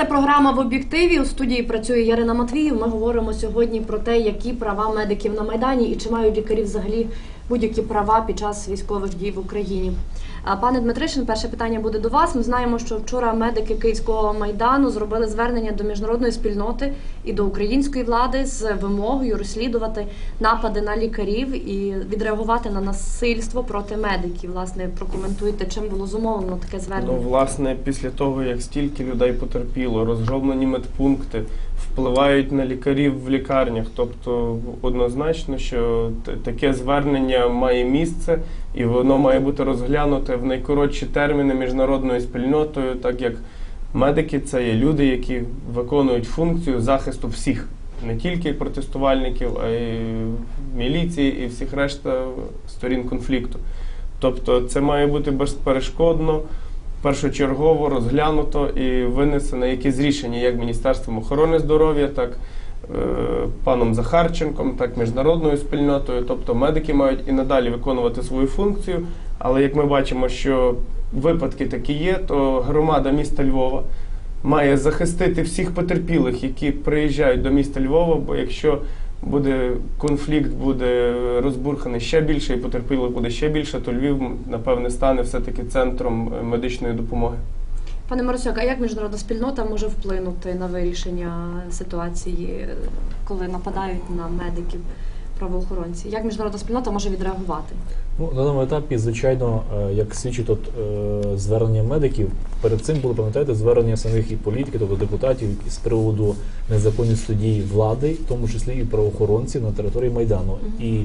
Це програма в об'єктиві. У студії працює Ярина Матвіїв. Ми говоримо сьогодні про те, які права медиків на майдані і чи мають лікарі взагалі будь-які права під час військових дій в Україні. Пане Дмитришин, перше питання буде до вас. Ми знаємо, що вчора медики Київського майдану зробили звернення до міжнародної спільноти і до української влади з вимогою розслідувати напади на лікарів і відреагувати на насильство проти медиків. Власне, прокоментуйте, чим було зумовлено таке Ну, звернення. власне, після того, як стільки людей потерпіло, розгромлені медпункти впливають на лікарів в лікарнях. Тобто однозначно, що таке звернення має місце і воно має бути розглянуте в найкоротші терміни міжнародною спільнотою, так як медики це є люди, які виконують функцію захисту всіх, не тільки протестувальників, а й міліції і всіх решта сторін конфлікту. Тобто це має бути безперешкодно, першочергово розглянуто і винесено якісь рішення як Міністерством охорони здоров'я, так е, паном Захарченком, так міжнародною спільнотою. Тобто медики мають і надалі виконувати свою функцію. Але як ми бачимо, що випадки такі є, то громада міста Львова має захистити всіх потерпілих, які приїжджають до міста Львова, бо якщо буде конфлікт, буде розбурханий ще більше, і потерпілих буде ще більше, то Львів, напевне, стане все-таки центром е, медичної допомоги. Пане Марусяк, а як міжнародна спільнота може вплинути на вирішення ситуації, коли нападають на медиків правоохоронці? Як міжнародна спільнота може відреагувати? Ну, на даному етапі, звичайно, е, як свідчить от, е, звернення медиків, перед цим було, пам'ятаєте, звернення самих і політиків, тобто депутатів з приводу незаконності дій влади, в тому числі і правоохоронців на території Майдану. І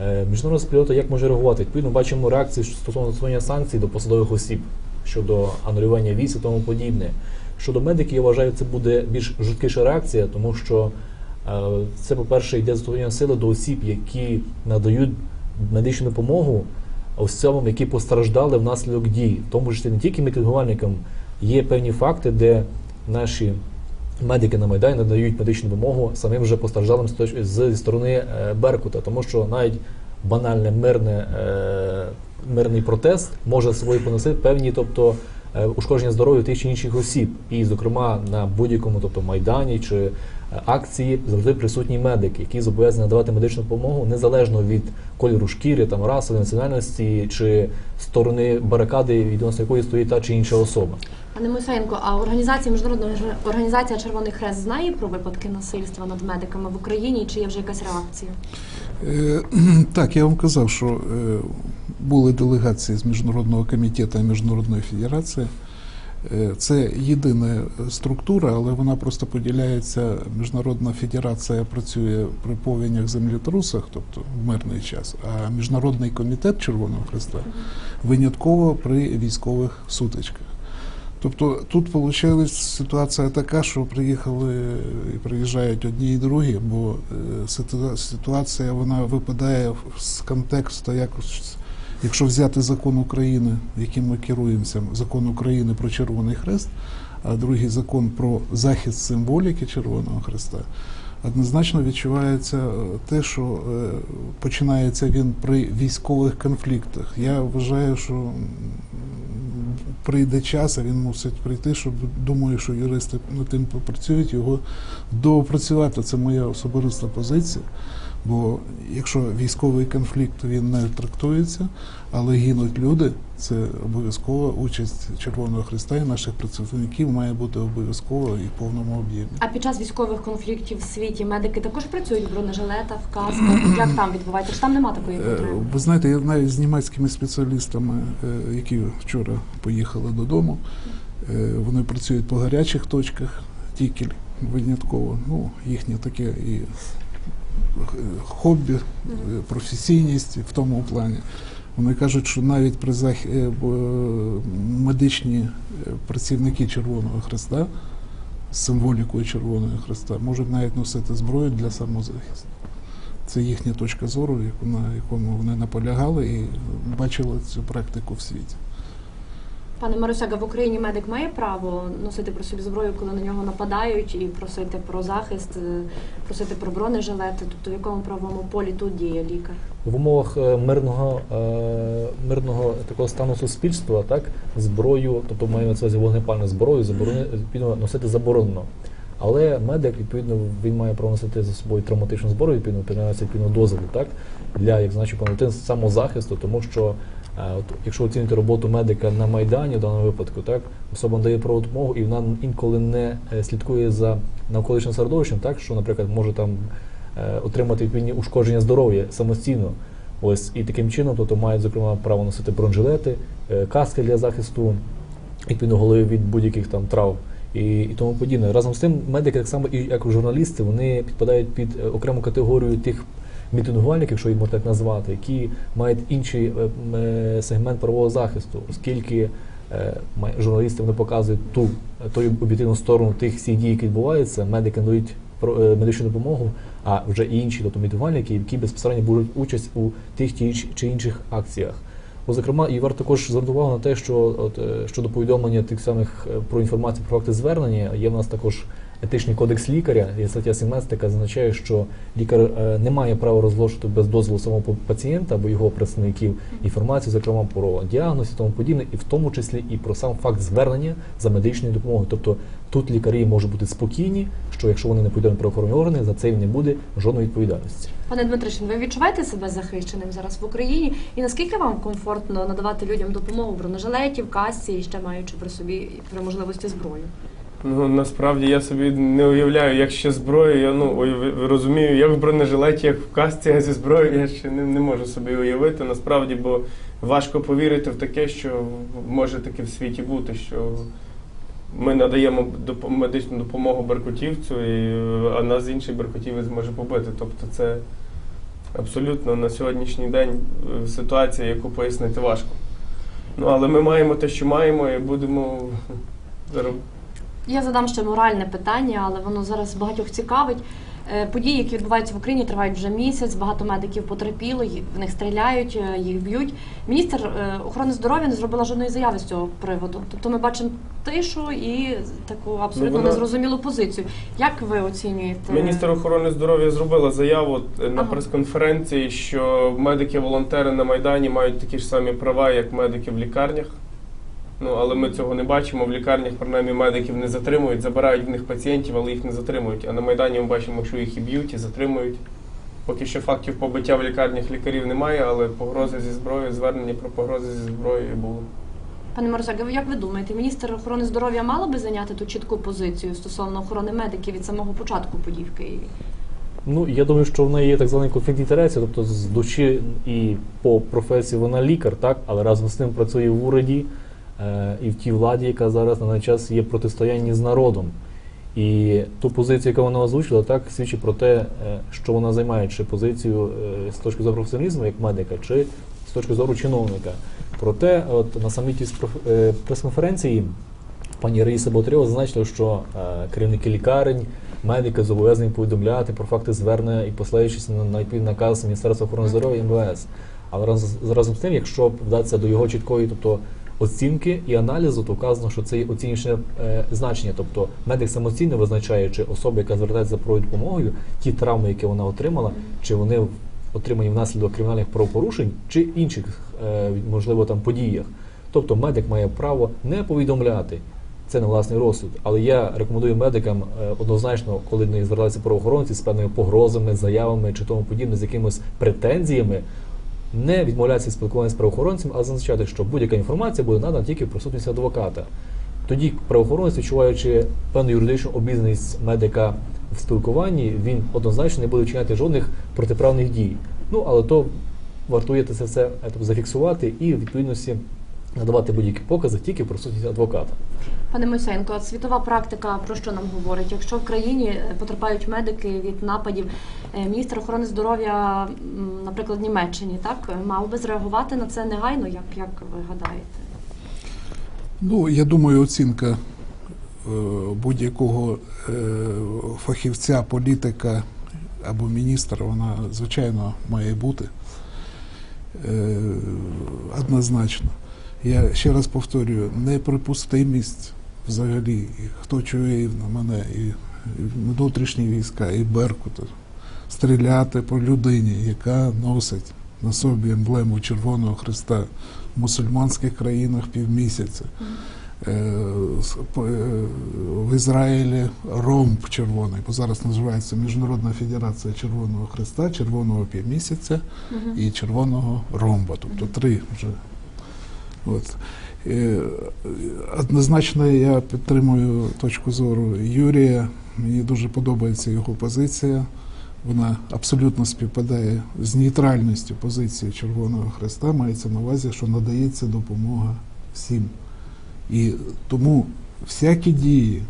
е, міжнародна спільнота як може реагувати? Відповідно, бачимо реакції стосовно застосування санкцій до посадових осіб щодо анулювання віз і тому подібне. Щодо медиків, я вважаю, це буде більш жорсткіша реакція, тому що це, по-перше, йде застосування сили до осіб, які надають медичну допомогу особам, які постраждали внаслідок дій, тому числі не тільки мітингувальникам, є певні факти, де наші медики на Майдані надають медичну допомогу самим вже постраждалим з сторони е, Беркута, тому що навіть банальне мирне, е, мирний протест може собою поносити певні, тобто е, ушкодження здоров'я тих чи інших осіб. І, зокрема, на будь-якому тобто, майдані чи е, акції завжди присутній медик, який зобов'язаний надавати медичну допомогу незалежно від кольору шкіри, там расової національності чи сторони барикади, відносно якої стоїть та чи інша особа. Пане Мойсеєнко, а організація міжнародна Ж- організація Червоний Хрест знає про випадки насильства над медиками в Україні? Чи є вже якась реакція? Е, Так, я вам казав, що е, були делегації з Міжнародного комітету і Міжнародної федерації. Е, Це єдина структура, але вона просто поділяється. Міжнародна федерація працює при повенях землетрусах, тобто в мирний час, а Міжнародний комітет Червоного Хреста винятково при військових сутичках. Тобто тут вийшла ситуація така, що приїхали і приїжджають одні і другі, бо е, ситуація вона випадає з контексту, якось, якщо взяти закон України, яким ми керуємося, закон України про Червоний Хрест, а другий закон про захист символіки Червоного Хреста, однозначно відчувається е, те, що е, починається він при військових конфліктах. Я вважаю, що прийде час, а він мусить прийти, щоб думаю, що юристи над тим попрацюють, його доопрацювати. Це моя особиста позиція. Бо якщо військовий конфлікт він не трактується, але гинуть люди, це обов'язкова участь Червоного Христа і наших працівників має бути обов'язково і в повному об'ємі. А під час військових конфліктів в світі медики також працюють в бронежилетах, в касках. Як там відбувається? Чи там нема такої Е, потреби? Ви знаєте, я навіть з німецькими спеціалістами, е, які вчора поїхали додому, е, вони працюють по гарячих точках, тільки винятково. Ну, їхнє таке і хобі, е, професійність в тому плані. Вони кажуть, що навіть при зах... е, медичні е, працівники Червоного Хреста символікою Червоного Хреста можуть навіть носити зброю для самозахисту. Це їхня точка зору, на якому вони наполягали і бачили цю практику в світі. Пане Марусяга, в Україні медик має право носити про собі зброю, коли на нього нападають, і просити про захист, е, просити про бронежилети. Тобто в якому правовому полі тут діє лікар? В умовах е, мирного, е, мирного такого стану суспільства, так зброю, тобто маємо це увазі вогнепальну зброю, заборони носити заборонено. Але медик, відповідно, він має право носити за собою травматичну зброю, відповідно, піднімається відповідно дозволу, так, для, як значить, повноти самозахисту, тому що е, от, якщо оцінити роботу медика на Майдані в даному випадку, так, особа надає правову допомогу і вона інколи не е, слідкує за навколишнім середовищем, так, що, наприклад, може там е, отримати відповідні ушкодження здоров'я самостійно. Ось і таким чином, тобто мають зокрема право носити бронежилети, е, каски для захисту відповідно голови від будь-яких там травм і, і тому подібне. Разом з тим, медики, так само і як журналісти, вони підпадають під е, окрему категорію тих мітингувальників, якщо їх можна так назвати, які мають інший е, е, сегмент правового захисту, оскільки журналісти вони показують ту ту об'єктивну сторону тих всіх дій, які відбуваються, медики надають медичну допомогу, а вже і інші, тобто мітингувальники, які безпосередньо беруть участь у тих чи інших акціях. Бо, зокрема, і варто також звернути увагу на те, що от, е, щодо повідомлення тих самих е, про інформацію про факти звернення, є в нас також етичний кодекс лікаря, є стаття 17, яка зазначає, що лікар е, не має права розголошувати без дозволу самого пацієнта або його представників інформацію, зокрема про діагноз і тому подібне, і в тому числі і про сам факт звернення за медичною допомогою. Тобто тут лікарі можуть бути спокійні, що якщо вони не повідомлять правоохоронні органи, за це не буде жодної відповідальності. Пане Дмитришин, ви відчуваєте себе захищеним зараз в Україні? І наскільки вам комфортно надавати людям допомогу в бронежилеті, касці і ще маючи при собі при можливості зброю? Ну насправді я собі не уявляю, як ще зброю. Я ну розумію, як в бронежилеті, як в касці, а зі зброєю я ще не, не можу собі уявити. Насправді, бо важко повірити в таке, що може таке в світі бути, що ми надаємо доп- медичну допомогу беркутівцю, і, а нас інший беркутівець може побити. Тобто це абсолютно на сьогоднішній день е, ситуація, яку пояснити важко. Ну але ми маємо те, що маємо, і будемо. Я задам ще моральне питання, але воно зараз багатьох цікавить. Е, Події, які відбуваються в Україні, тривають вже місяць. Багато медиків потерпіло, в них стріляють, е, їх б'ють. Міністр е, охорони здоров'я не зробила жодної заяви з цього приводу. Тобто ми бачимо тишу і таку абсолютно Ну, вона- незрозумілу позицію. Як ви оцінюєте? Міністр охорони здоров'я зробила заяву на Ага. прес-конференції, що медики-волонтери на Майдані мають такі ж самі права, як медики в лікарнях. Ну, але ми цього не бачимо. В лікарнях, принаймні, медиків не затримують, забирають в них пацієнтів, але їх не затримують. А на Майдані ми бачимо, що їх і б'ють, і затримують. Поки що фактів побиття в лікарнях лікарів немає, але погрози зі зброєю, звернення про погрози зі зброєю було. Пане Морозяк, ви як ви думаєте, міністр охорони здоров'я мала би зайняти ту чітку позицію стосовно охорони медиків від самого початку подій в Києві? Ну, я думаю, що в неї є так званий конфлікт інтересів, тобто з душі і по професії вона лікар, так, але разом з тим працює в уряді і в тій владі, яка зараз на даний час є протистоянні з народом. І ту позицію, яку вона озвучила, так свідчить про те, е, що вона займає чи позицію е, з точки зору професіоналізму як медика, чи з точки зору чиновника. Проте, от на саміті з е, прес-конференції пані Раїса Болтрєва зазначила, що е, керівники лікарень, медики зобов'язані повідомляти про факти звернення і послаючись на, на відповідний наказ Міністерства охорони здоров'я і МВС. Але разом з тим, якщо вдатися до його чіткої, тобто оцінки і аналізу, то вказано, що це є оціночне е, значення. Тобто медик самостійно визначає, чи особа, яка звертається за допомогою, ті травми, які вона отримала, чи вони отримані внаслідок кримінальних правопорушень, чи інших, е, можливо, там подіях. Тобто медик має право не повідомляти це на власний розсуд. Але я рекомендую медикам е, однозначно, коли до них звертаються правоохоронці з певними погрозами, заявами чи тому подібне, з якимись претензіями, не відмовлятися від спілкування з правоохоронцем, а зазначати, що будь-яка інформація буде надана тільки в присутності адвоката. Тоді правоохоронець, відчуваючи певну юридичну обізнаність медика в спілкуванні, він однозначно не буде вчиняти жодних протиправних дій. Ну але то вартує це все зафіксувати і в відповідності надавати будь-які покази тільки в присутності адвоката. Пане Мойсеєнко, а світова практика про що нам говорить? Якщо в країні е, потерпають медики від нападів, е, міністр охорони здоров'я, наприклад, Німеччині, так е, мав би зреагувати на це негайно, як, як ви гадаєте? Ну, я думаю, оцінка будь-якого фахівця, політика або міністра, вона, звичайно, має бути однозначно. Я ще раз повторюю, неприпустимість взагалі, і хто чує на мене, і, внутрішні війська, і Беркут, стріляти по людині, яка носить на собі емблему Червоного Христа в мусульманських країнах півмісяця. Е, е, В Ізраїлі ромб червоний, бо зараз називається Міжнародна Федерація Червоного Христа, Червоного півмісяця і Червоного ромба. Тобто три вже. От. Е, Однозначно я підтримую точку зору Юрія. Мені дуже подобається його позиція. Вона абсолютно співпадає з нейтральністю позиції Червоного Хреста. Мається на увазі, що надається допомога всім. І тому всякі дії,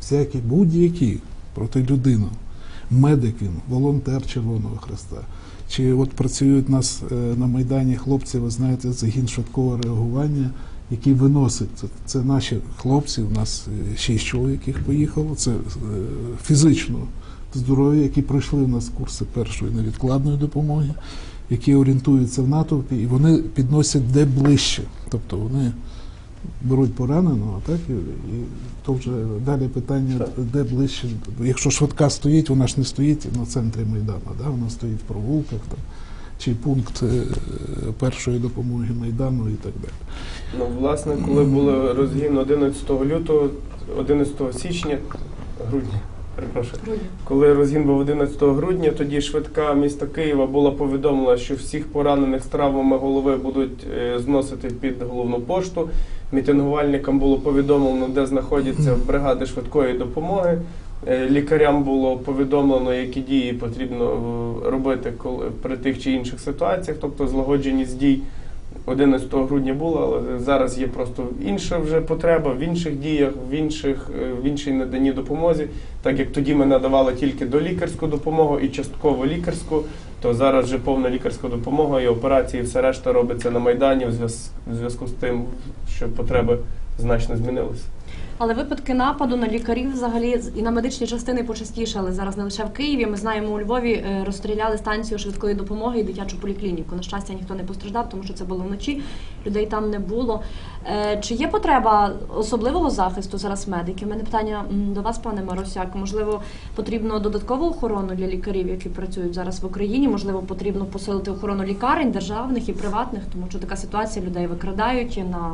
всякі будь-які проти людини, медик він, волонтер Червоного Хреста. Чи от працюють нас е, на Майдані хлопці, ви знаєте, загін швидкого реагування, який виносить. Це, це наші хлопці, у нас е, шість чоловік їх поїхало, це е, фізично здоров'я, які пройшли у нас курси першої невідкладної допомоги, які орієнтуються в натовпі, і вони підносять де ближче. Тобто вони беруть пораненого, так, Юрій? І то вже далі питання, Так. де ближче. Якщо швидка стоїть, вона ж не стоїть на центрі Майдану, да? вона стоїть в провулках там, чи пункт е, першої допомоги Майдану і так далі. Ну, власне, коли було розгін 11 лютого, 11 січня, грудня, перепрошую. Коли розгін був 11 грудня, тоді швидка міста Києва була повідомлена, що всіх поранених з травмами голови будуть е, зносити під головну пошту. Мітингувальникам було повідомлено, де знаходяться бригади швидкої допомоги. Е, Лікарям було повідомлено, які дії потрібно е, робити при тих чи інших ситуаціях, тобто злагодженість дій 11 грудня була, але зараз є просто інша вже потреба в інших діях, в інших е, в іншій наданні допомозі. Так як тоді ми надавали тільки долікарську допомогу і частково лікарську, то зараз вже повна лікарська допомога і операції, все решта робиться на майдані в зв'язку з тим, що потреби значно змінилися. Але випадки нападу на лікарів взагалі і на медичні частини почастішали зараз не лише в Києві. Ми знаємо, у Львові е, розстріляли станцію швидкої допомоги і дитячу поліклініку. На щастя, ніхто не постраждав, тому що це було вночі. Людей там не було. Е, Чи є потреба особливого захисту зараз медиків? У мене питання до вас, пане Маросяк. Можливо, потрібно додаткову охорону для лікарів, які працюють зараз в Україні. Можливо, потрібно посилити охорону лікарень, державних і приватних, тому що така ситуація людей викрадають і на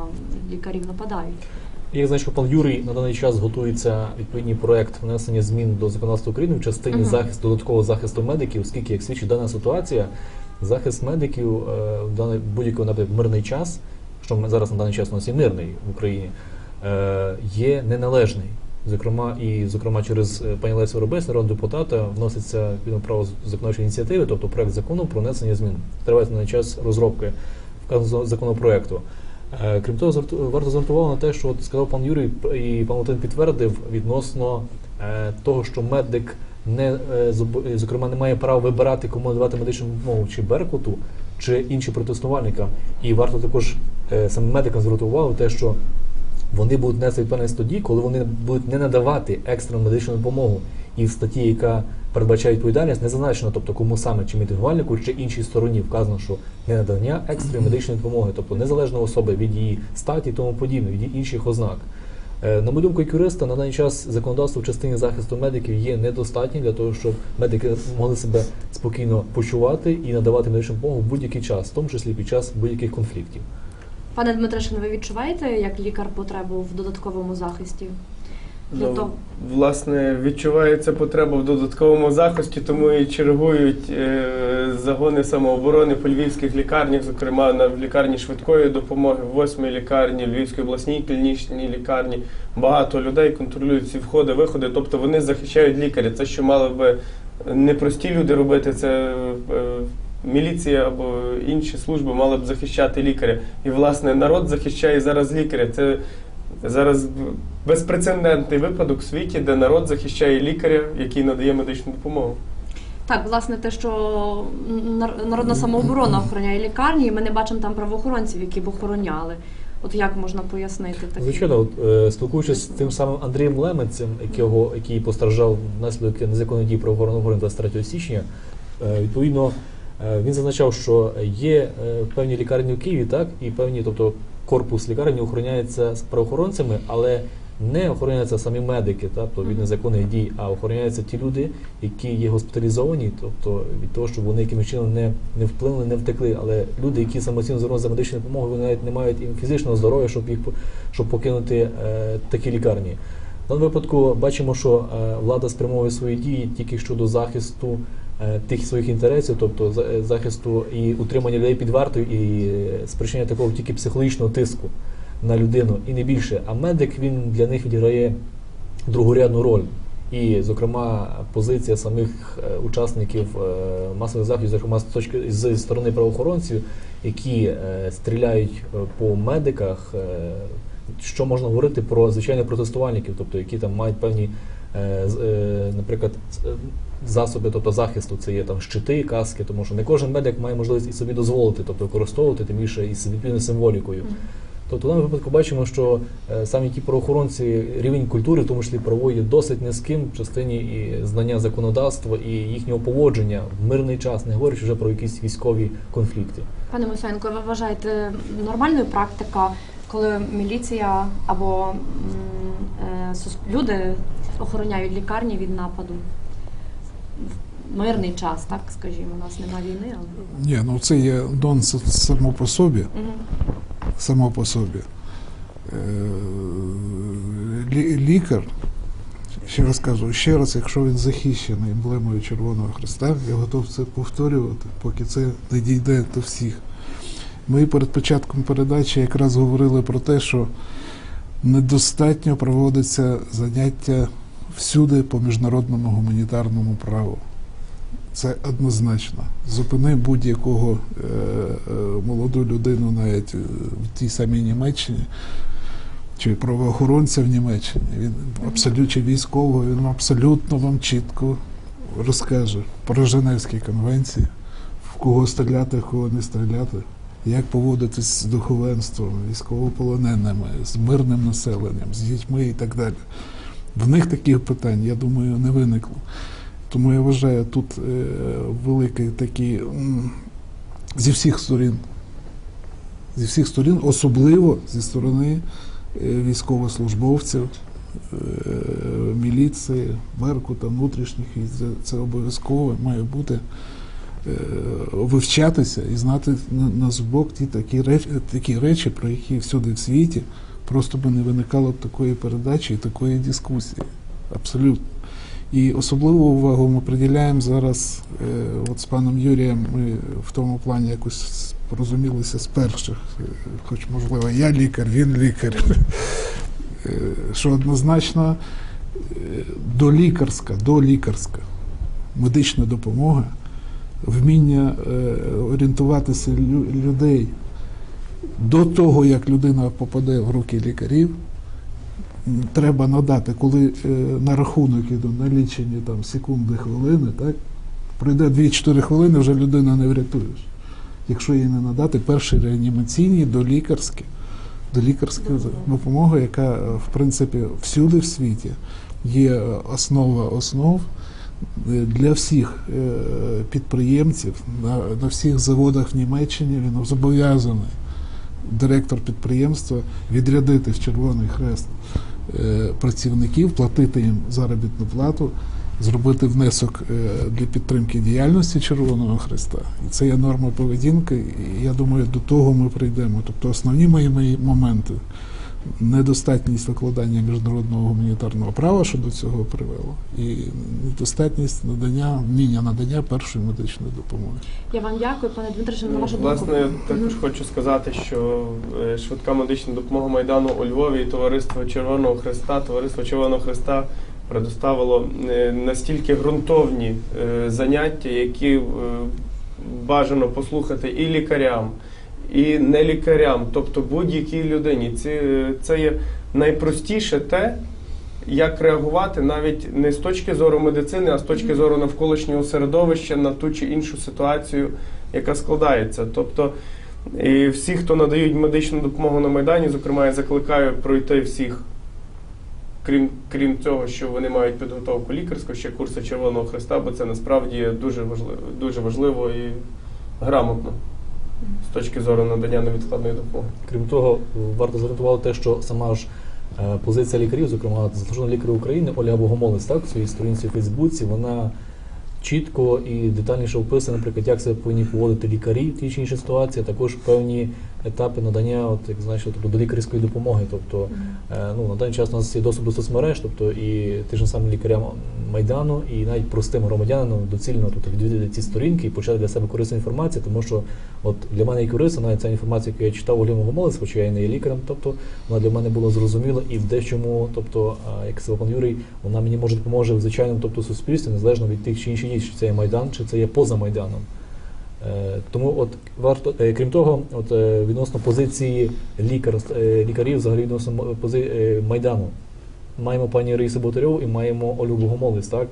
лікарів нападають. Я знаю, пан Юрій на даний час готується відповідний проект внесення змін до законодавства України в частині Мгм. захисту додаткового захисту медиків, оскільки, як свідчить дана ситуація, захист медиків е, в даний будь-який наприклад, мирний час, що ми зараз на даний час у нас є мирний в Україні, е, є неналежний. Зокрема, і зокрема через е, пані Лесю Робес, народного депутата, вноситься право законодавчої ініціативи, тобто проект закону про внесення змін. Триває на час розробки вказаного законопроекту. Е, Крім того, варто звернути увагу на те, що от сказав пан Юрій і пан Валентин підтвердив відносно е, того, що медик не е, зокрема не має права вибирати, кому надавати медичну допомогу, чи Беркуту, чи іншим протестувальникам. І варто також саме медикам звернути увагу те, що вони будуть нести відповідальність тоді, коли вони будуть не надавати екстрену медичну допомогу. І в статті, яка передбачає відповідальність, не зазначено, тобто кому саме, чи мітингувальнику, чи іншій стороні вказано, що не надання екстреної медичної допомоги, тобто незалежно особи від її статі і тому подібне, від її інших ознак. Е, На мою думку, як юриста, на даний час законодавство в частині захисту медиків є недостатнім для того, щоб медики могли себе спокійно почувати і надавати медичну допомогу в будь-який час, в тому числі під час будь-яких конфліктів. Пане Дмитришин, ви відчуваєте як лікар потребу в додатковому захисті? Ну, власне, відчувається потреба в додатковому захисті, тому і чергують е, загони самооборони по львівських лікарнях, зокрема на лікарні швидкої допомоги, в восьмій лікарні, Львівській обласній клінічній лікарні. Багато людей контролюють ці входи, виходи, тобто вони захищають лікаря. Це що мали би не прості люди робити, це е, міліція або інші служби мали б захищати лікаря. І власне народ захищає зараз лікаря. Це зараз безпрецедентний випадок в світі, де народ захищає лікаря, який надає медичну допомогу. Так, власне, те, що нар- народна самооборона охороняє лікарні, і ми не бачимо там правоохоронців, які б охороняли. От як можна пояснити таке? Звичайно, от, е, спілкуючись з тим самим Андрієм Лемецем, якого, який постраждав внаслідок незаконної дії правоохоронного органу 23 січня, е, відповідно, е, він зазначав, що є е, певні лікарні в Києві, так, і певні, тобто корпус лікарні охороняється з правоохоронцями, але не охороняються самі медики, тобто від незаконних дій, а охороняються ті люди, які є госпіталізовані, тобто від того, щоб вони якимось чином не, не вплинули, не втекли. Але люди, які самостійно звернулися за медичною допомогою, вони навіть не мають і фізичного здоров'я, щоб їх щоб покинути е, такі лікарні. В даному випадку бачимо, що е, влада спрямовує свої дії тільки щодо захисту тих своїх інтересів, тобто е, захисту і утримання людей під вартою, і е, спричинення такого тільки психологічного тиску на людину, і не більше. А медик він для них відіграє другорядну роль. І, зокрема, позиція самих е, учасників е, масових заходів, зокрема з точки з сторони правоохоронців, які е, стріляють е, по медиках. е, що можна говорити про звичайних протестувальників, тобто які там мають певні, е, е, наприклад, е, засоби, тобто захисту, це є там щити, каски, тому що не кожен медик має можливість і собі дозволити, тобто використовувати тим більше із відповідною символікою. Тобто в даному випадку бачимо, що е, самі ті правоохоронці рівень культури, в тому числі правової, досить низьким в частині і знання законодавства і їхнього поводження в мирний час, не говорячи вже про якісь військові конфлікти. Пане Мусенко, ви вважаєте нормальною практика, коли міліція або м, е, люди охороняють лікарні від нападу? Мирний час, так скажімо, у нас немає війни, але Ні, ну це є нонсенс само по собі. Мгм. само по собі. Е, лі- Лікар, ще раз кажу, ще раз, якщо він захищений емблемою Червоного Христа, я готов це повторювати, поки це не дійде до всіх. Ми перед початком передачі якраз говорили про те, що недостатньо проводиться заняття всюди по міжнародному гуманітарному праву. Це однозначно. Зупини будь-якого е, е, молоду людину навіть в тій самій Німеччині чи правоохоронця в Німеччині. Він абсолютно чи військового, він абсолютно вам чітко розкаже про Женевські конвенції, в кого стріляти, в кого не стріляти, як поводитись з духовенством, військовополоненими, з мирним населенням, з дітьми і так далі. В них таких питань, я думаю, не виникло. Тому я вважаю, тут е, великий такий зі всіх сторін, зі всіх сторін, особливо зі сторони е, військовослужбовців, е, міліції, Беркута, внутрішніх військ. Це, обов'язково має бути вивчатися і знати на, на зубок ті такі речі, такі речі, про які всюди в світі просто би не виникало такої передачі і такої дискусії. Абсолютно. І особливу увагу ми приділяємо зараз, е, от з паном Юрієм, ми в тому плані якось порозумілися з перших, е, хоч можливо, я лікар, він лікар. Е, Що однозначно е, долікарська, долікарська медична допомога, вміння орієнтуватися людей до того, як людина попаде в руки лікарів, треба надати, коли е, на рахунок іду на лічені там, секунди, хвилини, так? пройде 2-4 хвилини, вже людину не врятуєш. Якщо їй не надати перші реанімаційні долікарські, долікарська допомога, яка е, в принципі всюди в світі є основа основ е, для всіх підприємців на, на всіх заводах в Німеччині він зобов'язаний директор підприємства відрядити в Червоний Хрест е, працівників, платити їм заробітну плату, зробити внесок е, для підтримки діяльності Червоного Хреста. І це є норма поведінки, і я думаю, до того ми прийдемо. Тобто основні мої, мої моменти. Недостатність викладання міжнародного гуманітарного права, що до цього привело, і недостатність надання вміння надання першої медичної допомоги. Я вам дякую, пане Дмитре, на вашу думку. Власне, також хочу сказати, що е, швидка медична допомога Майдану у Львові і Товариство Червоного Христа, Товариство Червоного Христа предоставило е, настільки ґрунтовні е, заняття, які бажано послухати і лікарям, і не лікарям, тобто будь-якій людині. Ці, це є найпростіше те, як реагувати навіть не з точки зору медицини, а з точки зору навколишнього середовища на ту чи іншу ситуацію, яка складається. Тобто і всі, хто надають медичну допомогу на Майдані, зокрема, я закликаю пройти всіх, крім, крім цього, що вони мають підготовку лікарську, ще курси Червоного Христа, бо це насправді дуже важливо, дуже важливо і грамотно з точки зору надання невідкладної допомоги. Крім того, варто увагу те, що сама ж Е, Позиція лікарів, зокрема заслуженого лікаря України Ольга Богомолець, так, в своїй сторінці у Фейсбуці, вона чітко і детальніше описує, наприклад, як себе повинні поводити лікарі в тій чи іншій ситуації, а також певні етапи надання, от як знаєш, тобто до лікарської допомоги. Тобто, е, ну на даний час у нас є доступ до соцмереж, тобто і тим же самим лікарям майдану, і навіть простим громадянам доцільно тобто, відвідати ці сторінки і почати для себе корисну інформацію, тому що от для мене як юриста, навіть ця інформація, яку я читав у Львову Гомолець, хоча я не є лікарем, тобто вона для мене була зрозуміла і в дечому, тобто, як сказав пан Юрій, вона мені може допоможе в звичайному тобто, суспільстві, незалежно від тих чи інших дій, чи це є майдан, чи це є поза майданом. Е, Тому, от варто, е, крім того, от е, відносно позиції лікар, лікарів, взагалі відносно пози, майдану, маємо пані Раїсу Ботарьову і маємо Олю Богомолець, так?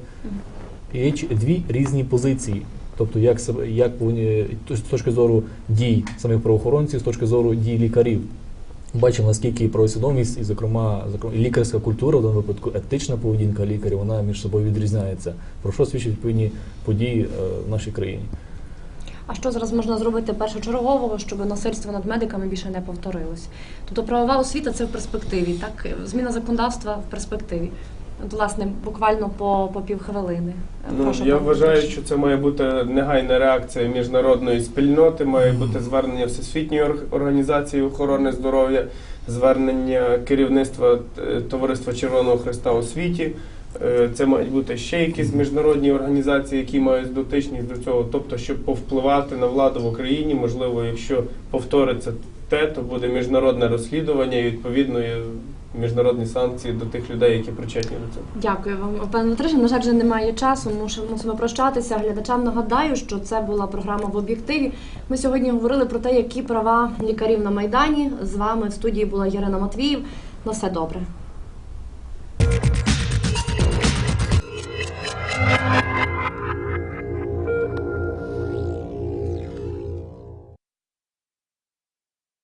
І є дві різні позиції. Тобто, як як то- з точки зору дій самих правоохоронців, з точки зору дій лікарів. Бачимо, наскільки правосвідомість, і, зокрема, зокрема, лікарська культура, в даному випадку етична поведінка лікарів, вона між собою відрізняється. Про що свідчать відповідні події е, в нашій країні. А що зараз можна зробити першочергового, щоб насильство над медиками більше не повторилось? Тобто правова освіта це в перспективі, так зміна законодавства в перспективі. От, власне, буквально по, по півхвилини. Ну, Прошу, я вважаю, що це має бути негайна реакція міжнародної спільноти, має бути звернення Всесвітньої організації охорони здоров'я, звернення керівництва е, Товариства Червоного Христа у світі. Е, Це мають бути ще якісь міжнародні організації, які мають дотичність до цього, тобто, щоб повпливати на владу в Україні, можливо, якщо повториться те, то буде міжнародне розслідування і відповідно міжнародні санкції до тих людей, які причетні до цього. Дякую вам, пане Дмитрише. На жаль, вже немає часу. Мусимо прощатися. Глядачам нагадаю, що це була програма в об'єктиві. Ми сьогодні говорили про те, які права лікарів на майдані. З вами в студії була Ярина Матвіїв. На все добре.